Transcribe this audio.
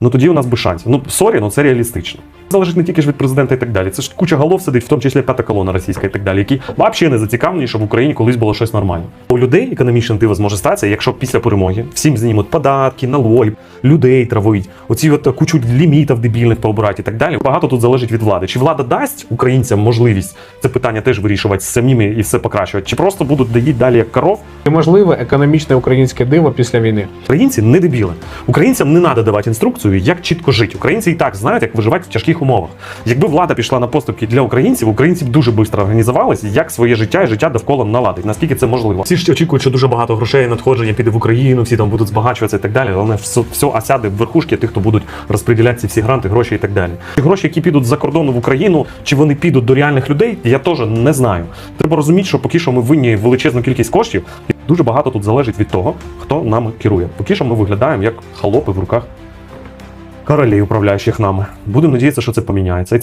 ну тоді у нас би шансів. Ну сорі, ну це реалістично. Залежить не тільки ж від президента і так далі. Це ж куча голов сидить, в тому числі п'ята колона російська і так далі, які взагалі не зацікавлені, щоб в Україні колись було щось нормальне. У людей економічна дива зможе статися, якщо після перемоги всім знімуть податки, налоги, людей травують, оці от кучу лімітів дебільних пообирати і так далі. Багато тут залежить від влади. Чи влада дасть українцям можливість це питання теж вирішувати самими і все покращувати, чи просто будуть доїти далі як коров, Чи можливе економічне українське диво після війни? Українці не дебіли. Українцям не треба давати інструкцію, як чітко жити. Українці і так знають, як виживати в тяжких умовах. Якби влада пішла на поступки для українців, українці б дуже швидко організувалися, як своє життя і життя довкола наладить. Наскільки це можливо? Всі ж очікують, що дуже багато грошей надходження піде в Україну, всі там будуть збагачуватися і так далі. Але все, все осяде в верхушки тих, хто будуть розподіляти ці всі гранти, гроші і так далі. Ті гроші, які підуть за кордону в Україну, чи вони підуть до реальних людей, я теж не знаю. Треба розуміти, що поки що ми винні величезну кількість коштів, дуже багато тут залежить від того, хто нами керує. Поки що ми виглядаємо як холопи в руках королей, управляючих нами. Будемо надіятися, що це поміняється.